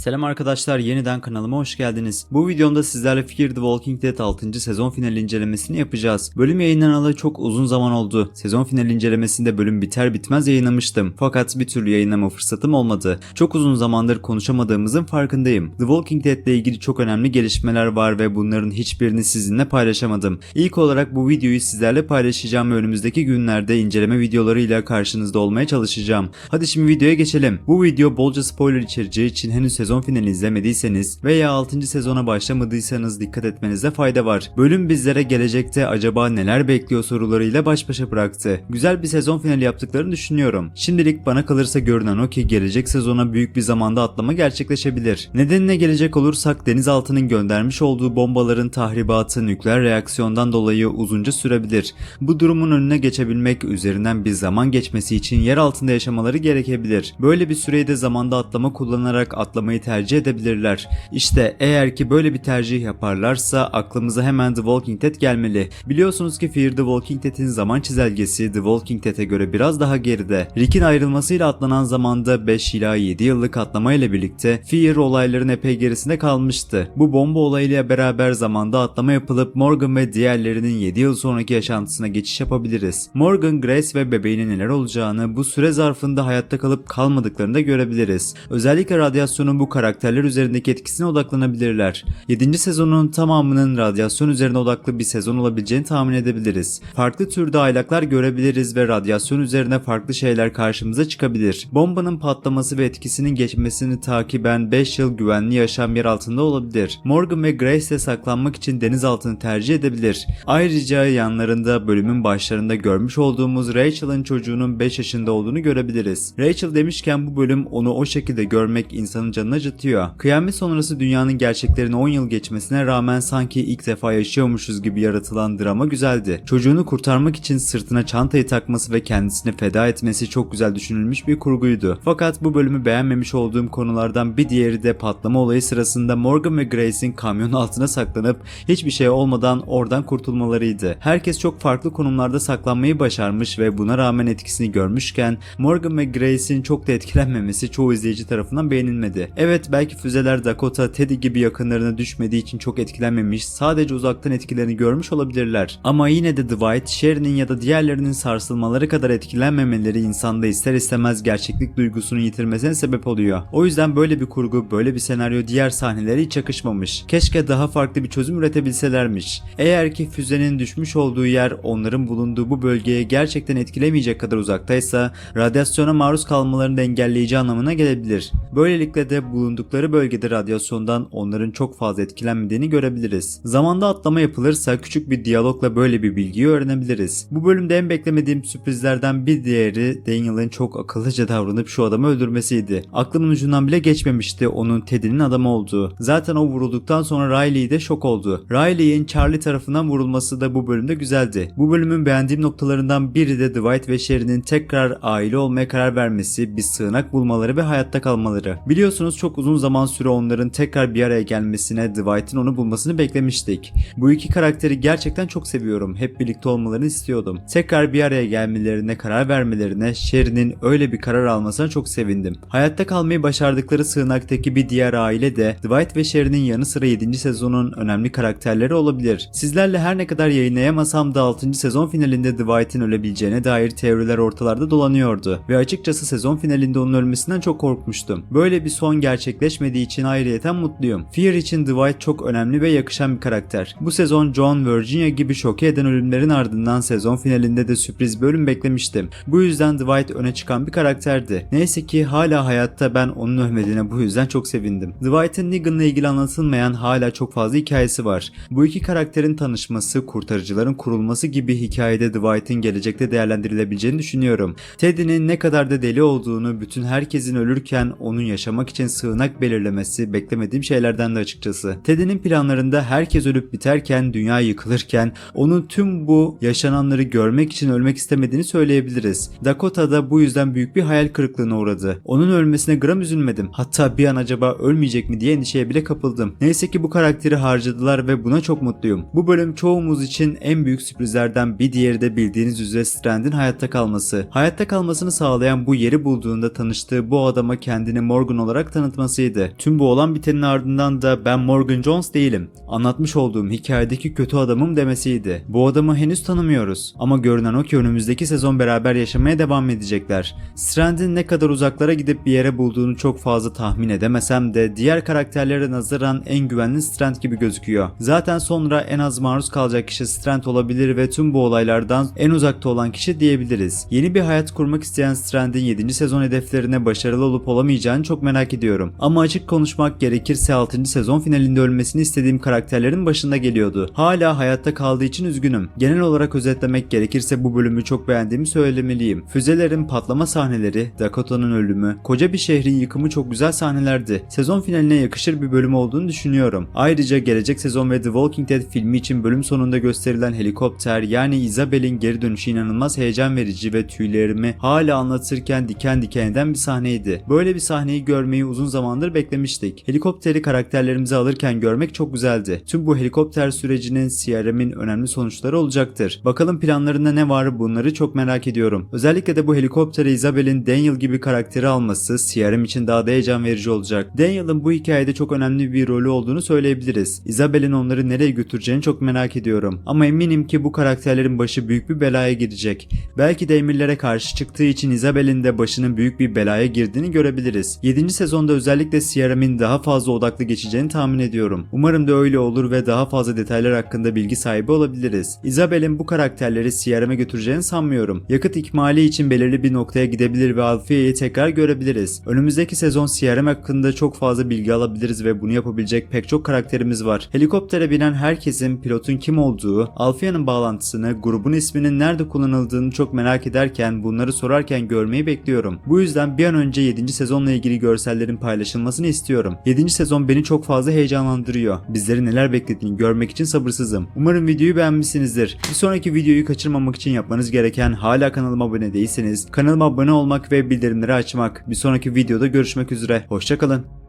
Selam arkadaşlar yeniden kanalıma hoş geldiniz. Bu videomda sizlerle Fear the Walking Dead 6. sezon finali incelemesini yapacağız. Bölüm yayınlanalı çok uzun zaman oldu. Sezon finali incelemesinde bölüm biter bitmez yayınlamıştım. Fakat bir türlü yayınlama fırsatım olmadı. Çok uzun zamandır konuşamadığımızın farkındayım. The Walking Dead ile ilgili çok önemli gelişmeler var ve bunların hiçbirini sizinle paylaşamadım. İlk olarak bu videoyu sizlerle paylaşacağım ve önümüzdeki günlerde inceleme videolarıyla karşınızda olmaya çalışacağım. Hadi şimdi videoya geçelim. Bu video bolca spoiler içereceği için henüz sezon finali izlemediyseniz veya 6. sezona başlamadıysanız dikkat etmenizde fayda var. Bölüm bizlere gelecekte acaba neler bekliyor sorularıyla baş başa bıraktı. Güzel bir sezon finali yaptıklarını düşünüyorum. Şimdilik bana kalırsa görünen o ki gelecek sezona büyük bir zamanda atlama gerçekleşebilir. Nedenine gelecek olursak denizaltının göndermiş olduğu bombaların tahribatı nükleer reaksiyondan dolayı uzunca sürebilir. Bu durumun önüne geçebilmek üzerinden bir zaman geçmesi için yer altında yaşamaları gerekebilir. Böyle bir süreyi de zamanda atlama kullanarak atlamayı tercih edebilirler. İşte eğer ki böyle bir tercih yaparlarsa aklımıza hemen The Walking Dead gelmeli. Biliyorsunuz ki Fear the Walking Dead'in zaman çizelgesi The Walking Dead'e göre biraz daha geride. Rick'in ayrılmasıyla atlanan zamanda 5 ila 7 yıllık atlama ile birlikte Fear olayların epey gerisinde kalmıştı. Bu bomba olayıyla beraber zamanda atlama yapılıp Morgan ve diğerlerinin 7 yıl sonraki yaşantısına geçiş yapabiliriz. Morgan, Grace ve bebeğine neler olacağını bu süre zarfında hayatta kalıp kalmadıklarını da görebiliriz. Özellikle radyasyonun bu karakterler üzerindeki etkisine odaklanabilirler. 7. sezonun tamamının radyasyon üzerine odaklı bir sezon olabileceğini tahmin edebiliriz. Farklı türde aylaklar görebiliriz ve radyasyon üzerine farklı şeyler karşımıza çıkabilir. Bombanın patlaması ve etkisinin geçmesini takiben 5 yıl güvenli yaşam yer altında olabilir. Morgan ve Grace de saklanmak için denizaltını tercih edebilir. Ayrıca yanlarında bölümün başlarında görmüş olduğumuz Rachel'ın çocuğunun 5 yaşında olduğunu görebiliriz. Rachel demişken bu bölüm onu o şekilde görmek insanın canını acıtıyor. Kıyamet sonrası dünyanın gerçeklerini 10 yıl geçmesine rağmen sanki ilk defa yaşıyormuşuz gibi yaratılan drama güzeldi. Çocuğunu kurtarmak için sırtına çantayı takması ve kendisini feda etmesi çok güzel düşünülmüş bir kurguydu. Fakat bu bölümü beğenmemiş olduğum konulardan bir diğeri de patlama olayı sırasında Morgan ve Grace'in kamyon altına saklanıp hiçbir şey olmadan oradan kurtulmalarıydı. Herkes çok farklı konumlarda saklanmayı başarmış ve buna rağmen etkisini görmüşken Morgan ve Grace'in çok da etkilenmemesi çoğu izleyici tarafından beğenilmedi. Evet belki füzeler Dakota, Teddy gibi yakınlarına düşmediği için çok etkilenmemiş, sadece uzaktan etkilerini görmüş olabilirler. Ama yine de Dwight, Sherry'nin ya da diğerlerinin sarsılmaları kadar etkilenmemeleri insanda ister istemez gerçeklik duygusunu yitirmesine sebep oluyor. O yüzden böyle bir kurgu, böyle bir senaryo diğer sahnelere hiç yakışmamış. Keşke daha farklı bir çözüm üretebilselermiş. Eğer ki füzenin düşmüş olduğu yer onların bulunduğu bu bölgeye gerçekten etkilemeyecek kadar uzaktaysa radyasyona maruz kalmalarını engelleyici anlamına gelebilir. Böylelikle de bulundukları bölgede radyasyondan onların çok fazla etkilenmediğini görebiliriz. Zamanda atlama yapılırsa küçük bir diyalogla böyle bir bilgiyi öğrenebiliriz. Bu bölümde en beklemediğim sürprizlerden bir diğeri Daniel'ın çok akıllıca davranıp şu adamı öldürmesiydi. Aklımın ucundan bile geçmemişti onun Teddy'nin adamı olduğu. Zaten o vurulduktan sonra Riley de şok oldu. Riley'in Charlie tarafından vurulması da bu bölümde güzeldi. Bu bölümün beğendiğim noktalarından biri de Dwight ve Sherry'nin tekrar aile olmaya karar vermesi, bir sığınak bulmaları ve hayatta kalmaları. Biliyorsunuz çok uzun zaman süre onların tekrar bir araya gelmesine, Dwight'in onu bulmasını beklemiştik. Bu iki karakteri gerçekten çok seviyorum. Hep birlikte olmalarını istiyordum. Tekrar bir araya gelmelerine karar vermelerine, Sherry'nin öyle bir karar almasına çok sevindim. Hayatta kalmayı başardıkları sığınaktaki bir diğer aile de Dwight ve Sherry'nin yanı sıra 7. sezonun önemli karakterleri olabilir. Sizlerle her ne kadar yayınlayamasam da 6. sezon finalinde Dwight'in ölebileceğine dair teoriler ortalarda dolanıyordu ve açıkçası sezon finalinde onun ölmesinden çok korkmuştum. Böyle bir son gerçekleşmediği için ayrıyeten mutluyum. Fear için Dwight çok önemli ve yakışan bir karakter. Bu sezon John, Virginia gibi şoke eden ölümlerin ardından sezon finalinde de sürpriz bölüm beklemiştim. Bu yüzden Dwight öne çıkan bir karakterdi. Neyse ki hala hayatta ben onun ölmediğine bu yüzden çok sevindim. Dwight'ın Negan'la ilgili anlatılmayan hala çok fazla hikayesi var. Bu iki karakterin tanışması, kurtarıcıların kurulması gibi hikayede Dwight'ın gelecekte değerlendirilebileceğini düşünüyorum. Teddy'nin ne kadar da deli olduğunu, bütün herkesin ölürken onun yaşamak için sığınak belirlemesi beklemediğim şeylerden de açıkçası. Teddy'nin planlarında herkes ölüp biterken, dünya yıkılırken onun tüm bu yaşananları görmek için ölmek istemediğini söyleyebiliriz. Dakota da bu yüzden büyük bir hayal kırıklığına uğradı. Onun ölmesine gram üzülmedim. Hatta bir an acaba ölmeyecek mi diye endişeye bile kapıldım. Neyse ki bu karakteri harcadılar ve buna çok mutluyum. Bu bölüm çoğumuz için en büyük sürprizlerden bir diğeri de bildiğiniz üzere Strand'in hayatta kalması. Hayatta kalmasını sağlayan bu yeri bulduğunda tanıştığı bu adama kendini Morgan olarak tanıtmıştı tanıtmasıydı. Tüm bu olan bitenin ardından da ben Morgan Jones değilim. Anlatmış olduğum hikayedeki kötü adamım demesiydi. Bu adamı henüz tanımıyoruz. Ama görünen o ki önümüzdeki sezon beraber yaşamaya devam edecekler. Strand'in ne kadar uzaklara gidip bir yere bulduğunu çok fazla tahmin edemesem de diğer karakterlere nazaran en güvenli Strand gibi gözüküyor. Zaten sonra en az maruz kalacak kişi Strand olabilir ve tüm bu olaylardan en uzakta olan kişi diyebiliriz. Yeni bir hayat kurmak isteyen Strand'in 7. sezon hedeflerine başarılı olup olamayacağını çok merak ediyorum. Ama açık konuşmak gerekirse 6. sezon finalinde ölmesini istediğim karakterlerin başında geliyordu. Hala hayatta kaldığı için üzgünüm. Genel olarak özetlemek gerekirse bu bölümü çok beğendiğimi söylemeliyim. Füzelerin patlama sahneleri, Dakota'nın ölümü, koca bir şehrin yıkımı çok güzel sahnelerdi. Sezon finaline yakışır bir bölüm olduğunu düşünüyorum. Ayrıca gelecek sezon ve The Walking Dead filmi için bölüm sonunda gösterilen helikopter yani Isabel'in geri dönüşü inanılmaz heyecan verici ve tüylerimi hala anlatırken diken diken eden bir sahneydi. Böyle bir sahneyi görmeyi uzun zamandır beklemiştik. Helikopteri karakterlerimize alırken görmek çok güzeldi. Tüm bu helikopter sürecinin CRM'in önemli sonuçları olacaktır. Bakalım planlarında ne var bunları çok merak ediyorum. Özellikle de bu helikoptere Isabel'in Daniel gibi karakteri alması CRM için daha da heyecan verici olacak. Daniel'ın bu hikayede çok önemli bir rolü olduğunu söyleyebiliriz. Isabel'in onları nereye götüreceğini çok merak ediyorum. Ama eminim ki bu karakterlerin başı büyük bir belaya girecek. Belki de emirlere karşı çıktığı için Isabel'in de başının büyük bir belaya girdiğini görebiliriz. 7. sezonda özellikle CRM'in daha fazla odaklı geçeceğini tahmin ediyorum. Umarım da öyle olur ve daha fazla detaylar hakkında bilgi sahibi olabiliriz. Isabel'in bu karakterleri CRM'e götüreceğini sanmıyorum. Yakıt ikmali için belirli bir noktaya gidebilir ve Alfia'yı tekrar görebiliriz. Önümüzdeki sezon CRM hakkında çok fazla bilgi alabiliriz ve bunu yapabilecek pek çok karakterimiz var. Helikoptere binen herkesin pilotun kim olduğu, Alfia'nın bağlantısını, grubun isminin nerede kullanıldığını çok merak ederken bunları sorarken görmeyi bekliyorum. Bu yüzden bir an önce 7. sezonla ilgili görsellerin paylaşılmasını istiyorum. 7. sezon beni çok fazla heyecanlandırıyor. Bizleri neler beklediğini görmek için sabırsızım. Umarım videoyu beğenmişsinizdir. Bir sonraki videoyu kaçırmamak için yapmanız gereken hala kanalıma abone değilseniz kanalıma abone olmak ve bildirimleri açmak. Bir sonraki videoda görüşmek üzere. Hoşçakalın.